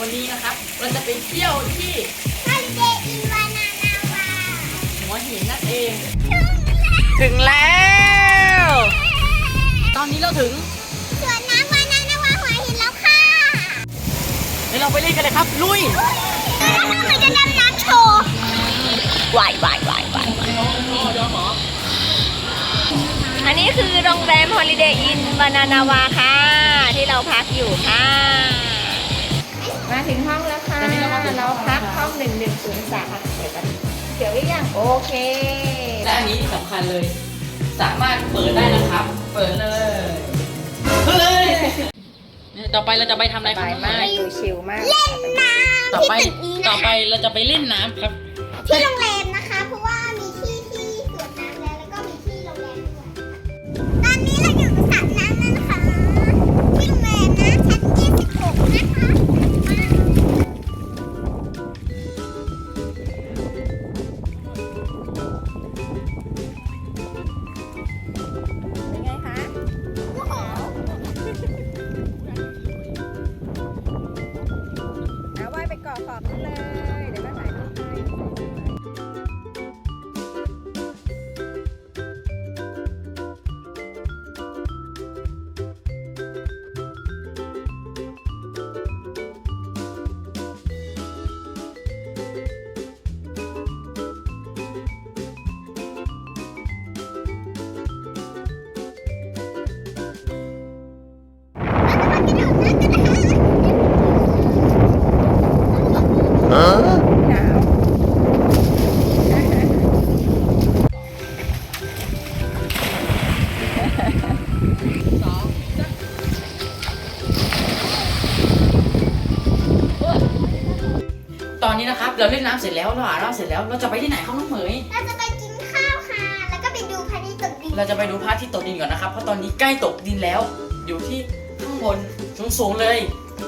วันนี้นะครับ เราจะไปเที่ยวที่ฮอลิเดย์อินวานานาวาหัวหินนั่นเองถึงแล้วถึงแล้ว ตอนนี้เราถึงสวนน้ำวานานาวาหัวหินแล้วค่ะเดี๋ยวเราไปเล่นกันเลยครับ ลุยแล้วเราจะดำน้ำโชว์วายวายวายวายอันนี้คือโรงแรม Holiday Inn บานานาวาค่ะ ที่เราพักอยู่ค่ะ มาถึงห้องแล้วค่ะ เราพักห้องหนึ่งหนึ่งศูนย์สามเดี๋ยวกันเดี๋ยวหรือยังโอเค และอันนี้ที่สำคัญเลย สามารถเปิดได้นะครับ เปิดเลยเฮ้ยเนี่ยต่อไปเราจะไปทำอะไรสครับายมากไม้ดูชิลมาก ต่อไป ต่อไปเราจะไปเล่นน้ำครับ ที่โรงแร นนี้นะครับ เราเล่นน้ำเสร็จแล้วเราอาบน้ำเสร็จแล้ว เราจะไปที่ไหนครับน้องเหมย เราจะไปกินข้าวค่ะ แล้วก็ไปดูพระอาทิตย์ตกดินเราจะไปดูพระอาทิตย์ตกดินก่อนนะครับ เพราะตอนนี้ใกล้ตกดินแล้ว อยู่ที่ข้างบนสูงๆเลย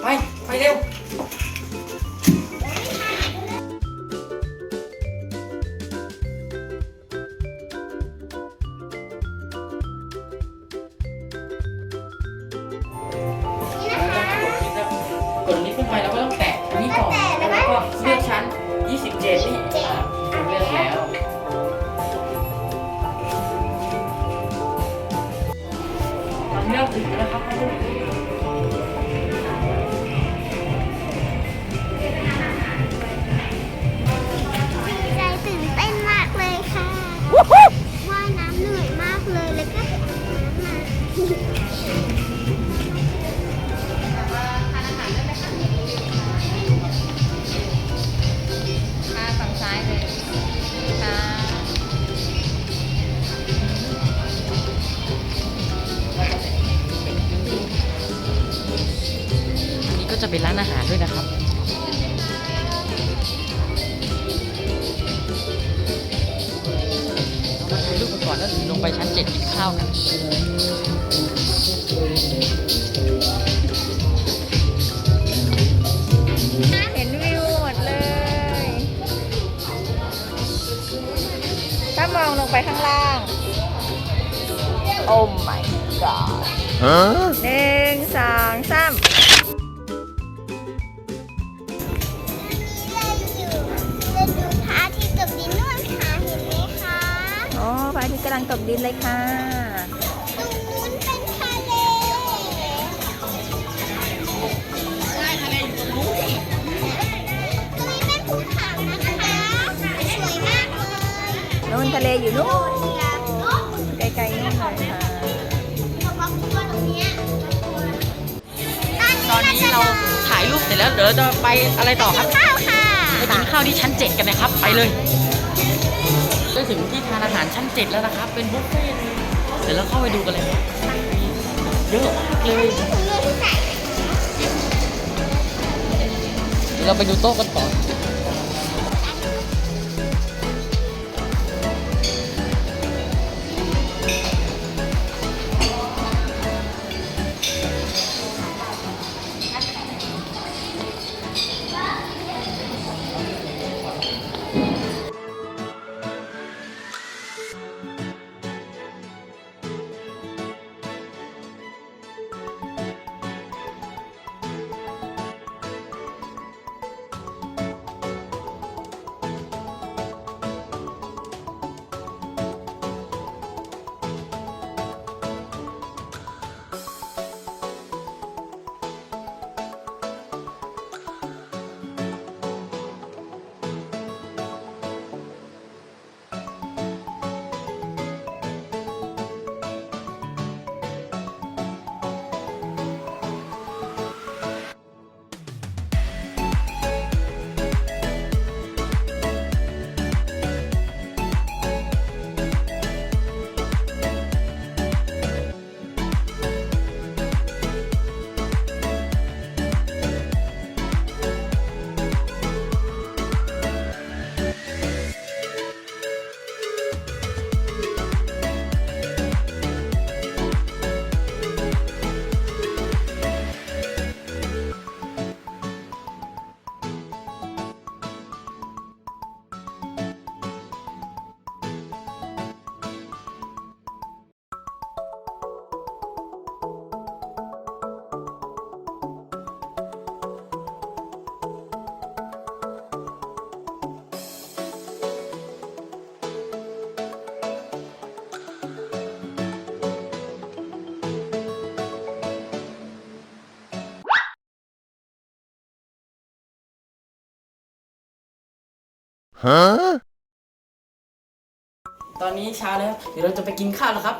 ไป ไปเร็ว จะเป็นร้านอาหารด้วยนะครับ เรามาถ่ายรูปกันก่อนแล้วลงไปชั้น7กินข้าวกันเห็นวิวหมดเลย ถ้ามองลงไปข้างล่าง โอ้ my god หนึ่งสองสาม ระอาทิตย์กำลังตกดินเลยค่ะตรงนู้นเป็นทะเลใช่ทะเลอยู่ตรงนู้นตรงนี้เป็นภูเขานะคะสวยมากเลยนู่นทะเลอยู่นู่นไกลๆนู่นเลยค่ะเราพักตัวตรงนี้ตอนนี้เราถ่ายรูปเสร็จแล้วเดี๋ยวเราจะไปอะไรต่อครับข้าวค่ะ ไปกินข้าวที่ชั้น7กันนะครับ ไปเลย ได้ถึงที่ทานอาหารชั้นเจ็ดแล้วนะครับ เป็นบุฟเฟ่ต์เลยเดี๋ยวเราเข้าไปดูกันเลยครับเยอะเลยเดี๋ยวเราไปดูโต๊ะกันต่อ ตอนนี้เช้าแล้ว เดี๋ยวเราจะไปกินข้าวแล้วครับ